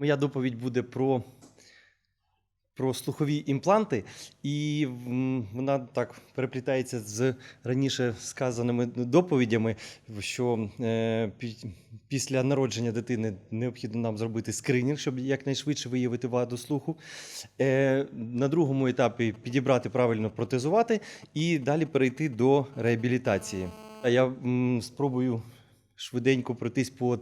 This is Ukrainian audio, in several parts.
Моя доповідь буде про, про слухові імпланти, і вона так переплітається з раніше сказаними доповідями, що е, після народження дитини необхідно нам зробити скринінг, щоб якнайшвидше виявити ваду слуху. Е, на другому етапі підібрати правильно протезувати і далі перейти до реабілітації. Я м, спробую швиденько пройтись по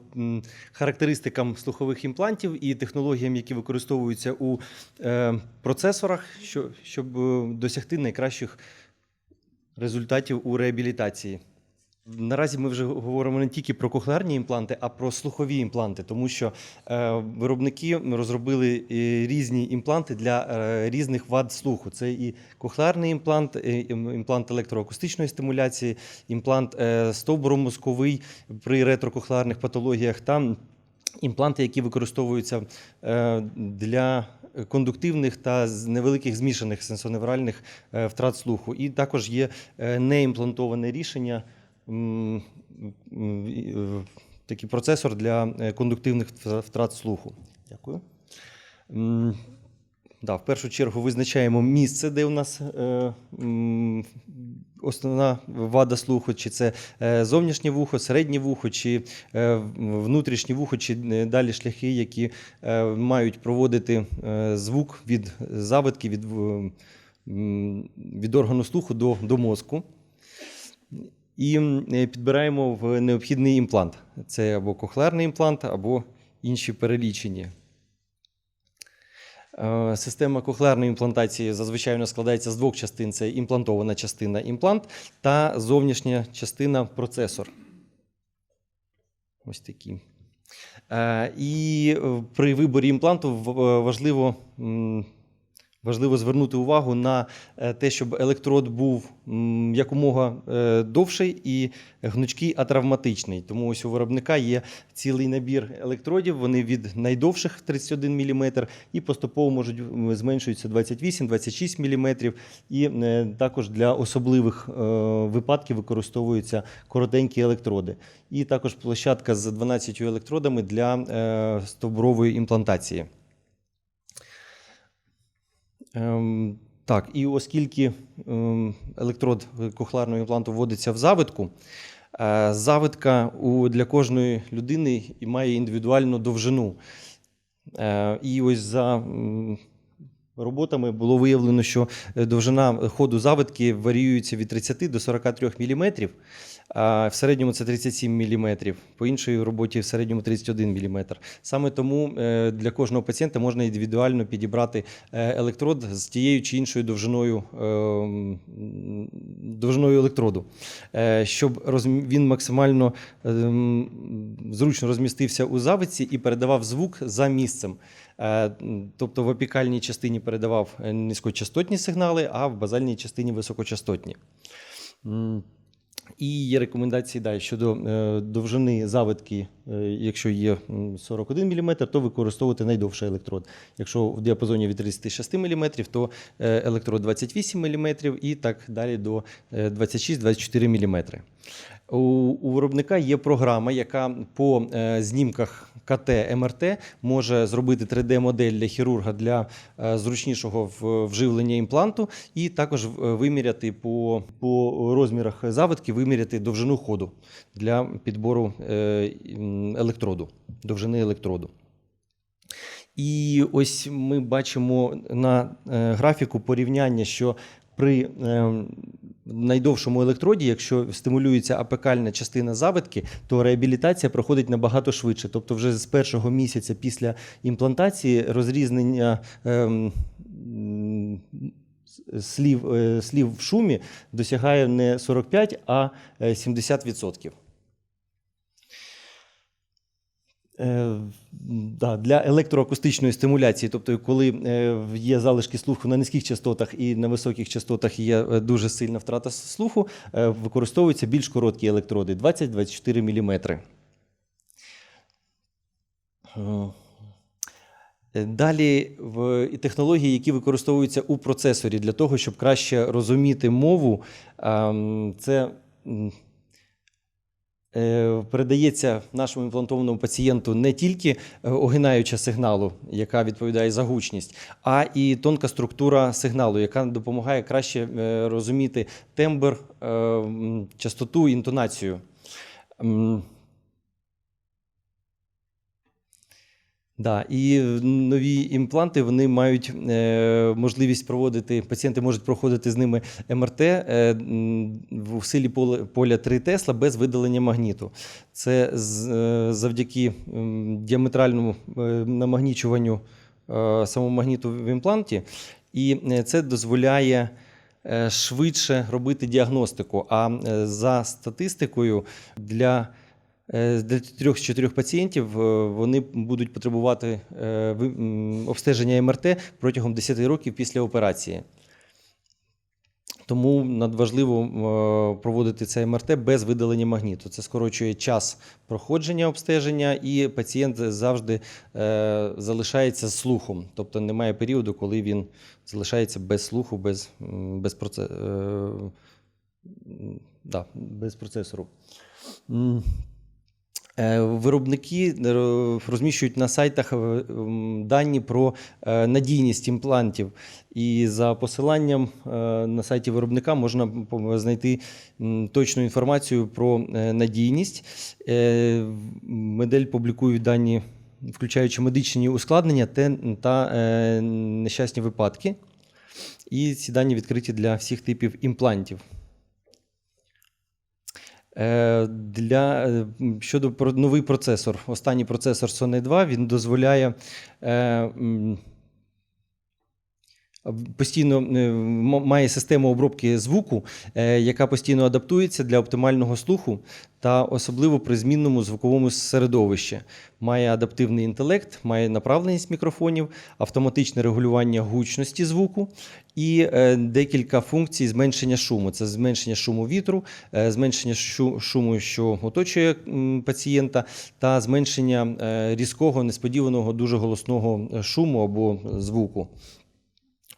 характеристикам слухових імплантів і технологіям, які використовуються у е, процесорах, щоб е, досягти найкращих результатів у реабілітації. Наразі ми вже говоримо не тільки про кохлеарні імпланти, а про слухові імпланти, тому що е, виробники розробили е, різні імпланти для е, різних вад слуху. Це і кохлеарний імплант, імплант електроакустичної стимуляції, імплант стовбуромозковий при ретрокохлеарних патологіях та імпланти, які використовуються для кондуктивних та невеликих змішаних сенсоневральних втрат слуху. І також є неімплантоване рішення. Такий процесор для е, кондуктивних втрат слуху. Дякую. Да, в першу чергу визначаємо місце, де у нас е, основна вада слуху, чи це е, зовнішнє вухо, середнє вухо, чи е, внутрішнє вухо, чи далі шляхи, які мають проводити звук від завитки, від, від органу слуху до, до мозку. І е, підбираємо в необхідний імплант. Це або кохлеарний імплант, або інші перелічені. Е, Система кохлеарної імплантації зазвичай складається з двох частин: це імплантована частина імплант та зовнішня частина процесор. Ось такі. Е, І при виборі імпланту важливо, важливо звернути увагу на е, те, щоб електрод був якомога е, довший і гнучкий, а травматичний. Тому ось у виробника є цілий набір електродів. Вони від найдовших 31 мм і поступово можуть зменшуються 28-26 мм. І е, також для особливих випадків використовуються коротенькі електроди. І також площадка з 12 електродами для стовбурової імплантації. Ем, так, і оскільки ем, електрод кохлеарного імпланту вводиться в завитку, е, завитка у, для кожної людини має індивідуальну довжину. Е, і ось за роботами було виявлено, що е, довжина ходу завитки варіюється від 30 до 43 мм. В середньому це 37 мм, по іншій роботі в середньому 31 мм. Саме тому е, для кожного пацієнта можна індивідуально підібрати е, електрод з тією чи іншою довжиною, е, довжиною електроду, щоб він максимально зручно розмістився у завитці і передавав звук за місцем. Тобто в опікальній частині передавав низькочастотні сигнали, а в базальній частині високочастотні. І є рекомендації да, щодо е, довжини завитки, е, якщо є 41 мм, то використовувати найдовший електрод. Якщо в діапазоні від 36 мм, то е, електрод 28 мм і так далі до е, 26-24 мм. У, у виробника є програма, яка по е, знімках КТ МРТ може зробити 3D-модель для хірурга для е, зручнішого вживлення імпланту, і також е, виміряти по, по розмірах завитки, виміряти довжину ходу для підбору електроду, довжини електроду. І ось ми бачимо на графіку порівняння, що при е, найдовшому електроді, якщо стимулюється апекальна частина завитки, то реабілітація проходить набагато швидше. Тобто, вже з першого місяця після імплантації розрізнення. ем, Слів, е, слів в шумі досягає не 45, а е, 70%. Е, да, для електроакустичної стимуляції, тобто, коли е, є залишки слуху на низьких частотах і на високих частотах є е, дуже сильна втрата слуху, е, використовуються більш короткі електроди 20-24 мм. Е, Далі в технології, які використовуються у процесорі для того, щоб краще розуміти мову, це е, передається нашому імплантованому пацієнту не тільки е, огинаюча сигналу, яка відповідає за гучність, а і тонка структура сигналу, яка допомагає краще е, розуміти тембр, е, частоту, інтонацію. Да, і нові імпланти вони мають е, можливість проводити, пацієнти можуть проходити з ними МРТ е, в силі поле- поля 3 Тесла без видалення магніту. Це з, е, завдяки діаметральному е, намагнічуванню е, самого магніту в імпланті, і е, це дозволяє е, швидше робити діагностику. А е, за статистикою для Для трьох з чотирьох пацієнтів е, вони будуть потребувати е, обстеження МРТ протягом 10 років після операції. Тому надважливо е, проводити це МРТ без видалення магніту. Це скорочує час проходження обстеження, і пацієнт завжди е, залишається з слухом. Тобто немає періоду, коли він залишається без слуху, без, без, проце, е, да, без процесору. Е, Виробники е, розміщують на сайтах е, дані про надійність імплантів. І за посиланням на сайті виробника можна знайти точну інформацію про надійність. Модель публікує дані, включаючи медичні ускладнення та нещасні випадки. І ці дані відкриті для всіх типів імплантів. Е, Для, е, щодо новий процесор, останній процесор Sony 2, він дозволяє е, постійно е, має систему обробки звуку, е, яка постійно адаптується для оптимального слуху та особливо при змінному звуковому середовищі. Має адаптивний інтелект, має направленість мікрофонів, автоматичне регулювання гучності звуку і е, декілька функцій зменшення шуму. Це зменшення шуму вітру, зменшення шуму, що оточує пацієнта, та зменшення різкого, несподіваного, дуже голосного шуму або звуку.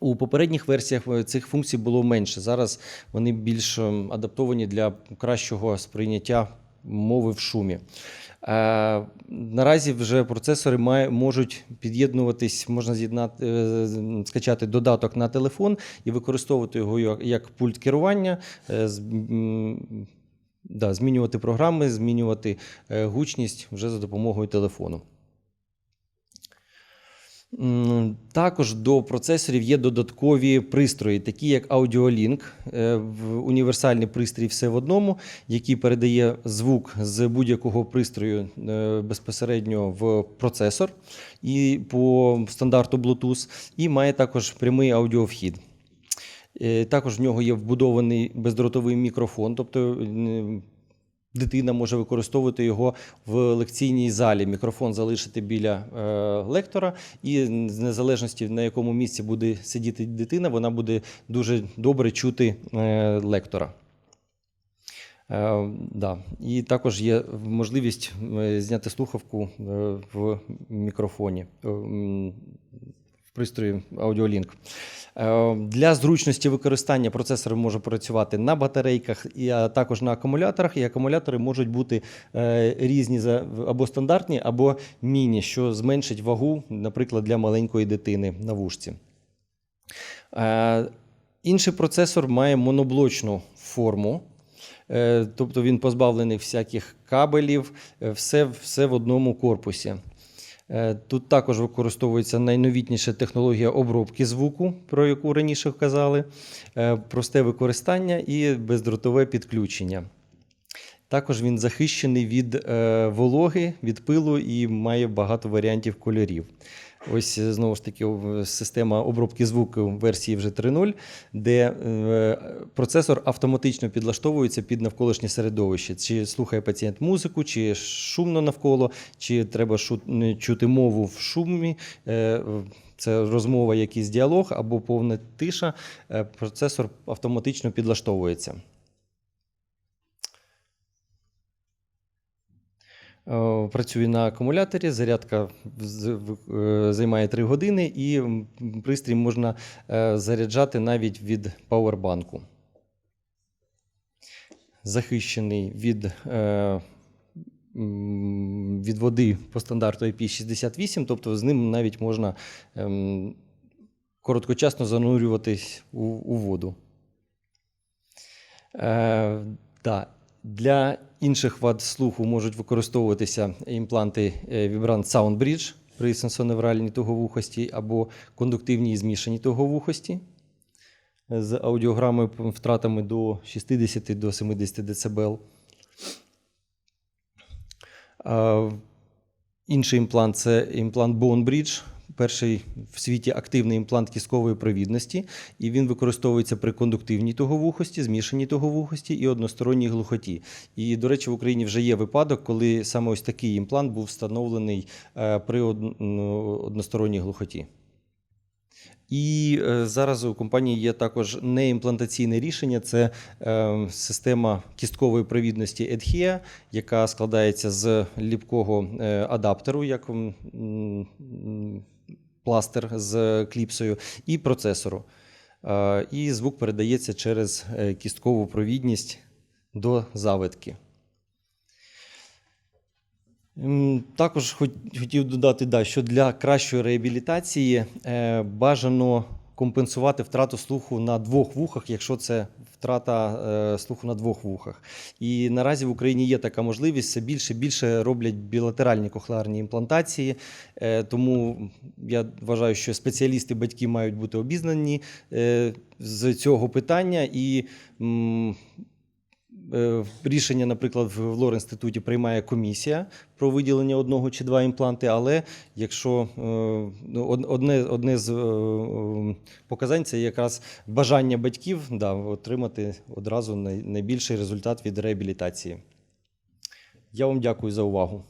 У попередніх версіях е, цих функцій було менше. Зараз вони більш ем, адаптовані для кращого сприйняття мови в шумі. Е, наразі вже процесори можуть під'єднуватись, можна з'єднати, е, скачати додаток на телефон і використовувати його як, пульт керування, да, змінювати програми, змінювати гучність вже за допомогою телефону. Також до процесорів є додаткові пристрої, такі як AudioLink, е, універсальний пристрій все в одному, який передає звук з будь-якого пристрою е, безпосередньо в процесор і по стандарту Bluetooth, і має також прямий аудіовхід. Е, Також в нього є вбудований бездротовий мікрофон, тобто дитина може використовувати його в лекційній залі. Мікрофон залишити біля е, лектора, і з незалежності на якому місці буде сидіти дитина, вона буде дуже добре чути е, лектора. Е, да. І також є можливість зняти слухавку в мікрофоні, пристрої AudioLink. Е, Для зручності використання процесор може працювати на батарейках, а також на акумуляторах. І акумулятори можуть бути е, різні або стандартні, або міні, що зменшить вагу, наприклад, для маленької дитини на вушці. Е, Інший процесор має моноблочну форму. Тобто він позбавлений всяких кабелів, все, все в одному корпусі. Е, Тут також використовується найновітніша технологія обробки звуку, про яку раніше казали, е, просте використання і бездротове підключення. Також він захищений від е, вологи, від пилу і має багато варіантів кольорів. Ось е, знову ж таки система обробки звуку в версії вже 3.0, де е, процесор автоматично підлаштовується під навколишнє середовище. Чи слухає пацієнт музику, чи шумно навколо, чи треба чути мову в шумі. е, Це розмова, якийсь діалог або повна тиша. е, Процесор автоматично підлаштовується. Працює на акумуляторі, зарядка е, займає 3 години, і пристрій можна е, заряджати навіть від пауербанку. Захищений від е, від води по стандарту IP68, тобто з ним навіть можна ем, короткочасно занурюватись у, у воду. Е, да. Для інших вад слуху можуть використовуватися імпланти е, Vibrant Sound Bridge при сенсоневральній туговухості або кондуктивній змішаній туговухості з аудіограмою втратами до 60 до 70 дБ. Інший імплант це імплант Bone Bridge, перший в світі активний імплант кісткової провідності, і він використовується при кондуктивній туговухості, змішаній туговухості і односторонній глухоті. І, до речі, в Україні вже є випадок, коли саме ось такий імплант був встановлений е, при односторонній глухоті. І е, зараз у компанії є також неімплантаційне рішення це е, система кісткової провідності Adhere, яка складається з ліпкого адаптеру, як пластир з кліпсою, і процесору. Е, і звук передається через е, кісткову провідність до завитки. Також хотів додати, да, що для кращої реабілітації е, бажано компенсувати втрату слуху на двох вухах, якщо це втрата е, слуху на двох вухах. І наразі в Україні є така можливість. Все більше і більше роблять білатеральні кохлеарні імплантації. Е, тому я вважаю, що спеціалісти, батьки мають бути обізнані е, з цього питання і. Е, Рішення, наприклад, в лор-інституті приймає комісія про виділення одного чи два імпланти, але якщо е, ну, од- одне, одне з е, показань це якраз бажання батьків да, отримати одразу найбільший результат від реабілітації. Я вам дякую за увагу.